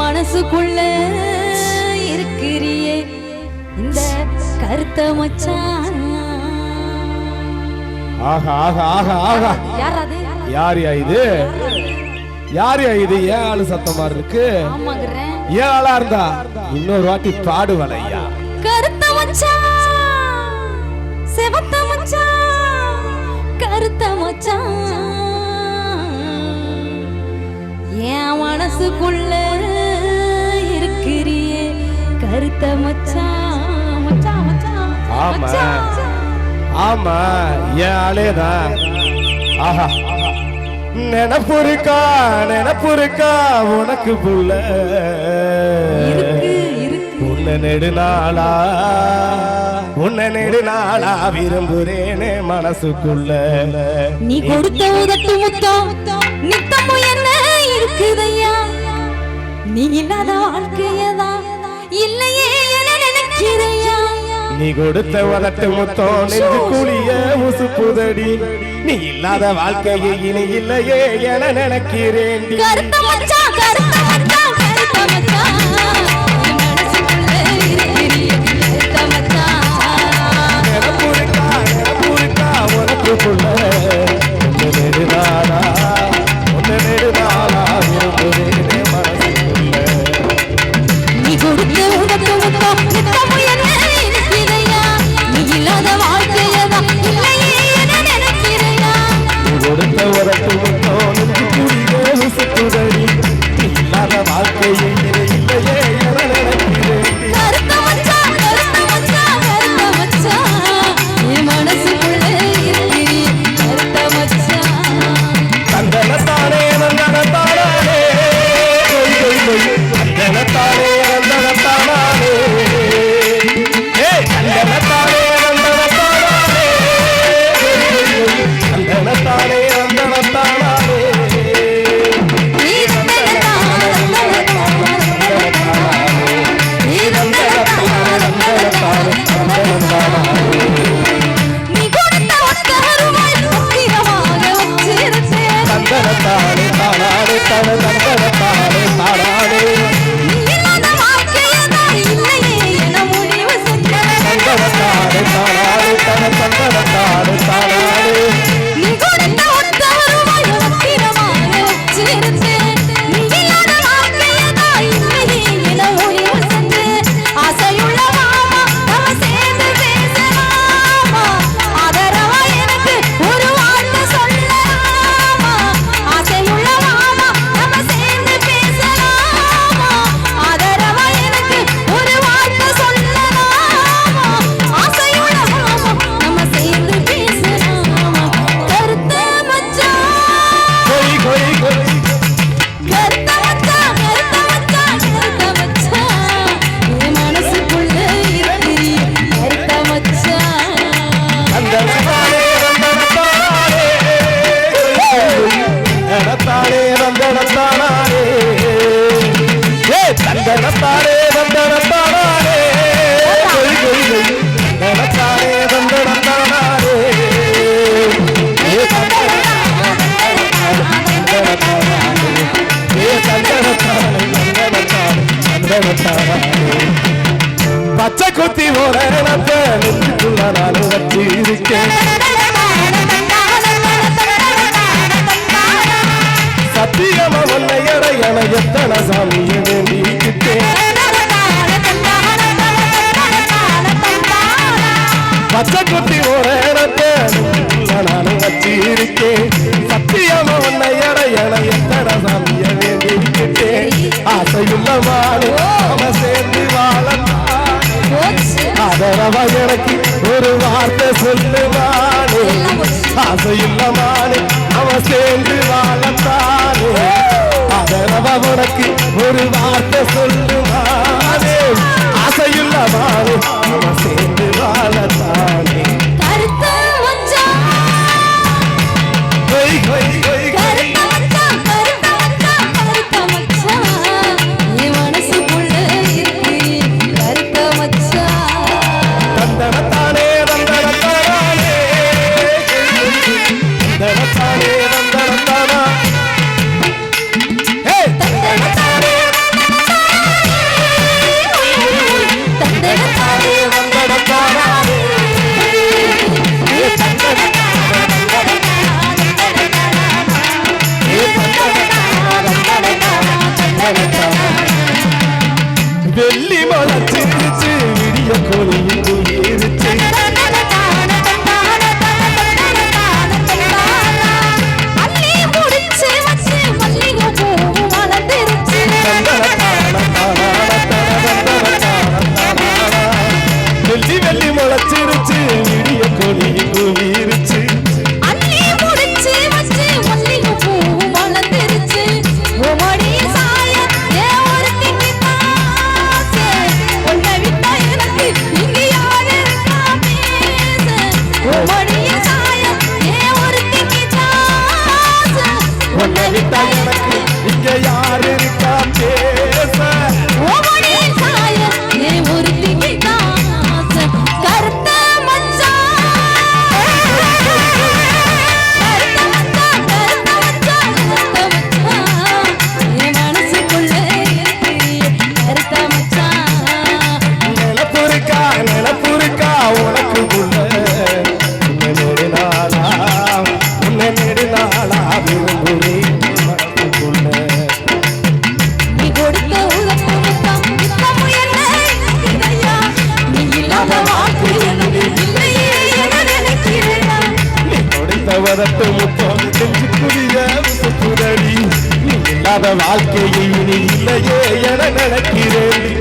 மனசுக்குள்ள இருக்கிறியே இந்த கருத்த மச்சான். யார் இது? யார் இது? ஏன் ஆளு சத்தமா இருக்கு ஏன் ஆளா இருந்தா? இன்னொரு வாட்டி பாடுவலையா கருத்த மச்சான். செவத்த மனசுக்குள்ள இருக்கிறியே. கருத்த ஆமா. ஆமா. என் ஆளேதான் ஆஹா. நினப்புருக்கா நினப்புருக்கா உனக்கு புள்ள. உன்னை நெடுநாளா உன்னை நெடுநாளா விரும்புறேனே மனசுக்குள்ள. நீ கொடுத்த உதட்டு முத்தம் நித்தமும் என்ன இருக்குதையா? நீ இல்லாத வாழ்க்கையதா? நீ கொடுத்த வளர்த்த மொத்தம் நெஞ்சு கூலிய முசுப்புதடி நீ இல்லாத வாழ்க்கையை இனி இல்லையே என நினைக்கிறேன் கருத்த மச்சா கருத்த தன சாமியை வேண்டிக்கிட்டேன் பச்சை குட்டி ஓரத்தை நானும் வச்சிருக்கேன் சத்தியமா உன்னை இடையன எத்தனை சாமிய வேண்டிக்கிட்டேன் ஆசையுள்ள வாழும் சேர்ந்து வாழத்தான் ஆதரவா எனக்கு ஒரு வார்த்தை சொல்லுவானே ஆசையுள்ள உசுப்புதடி வாழ்க்கையை இனி இல்லையே என நினைக்கிறேன்.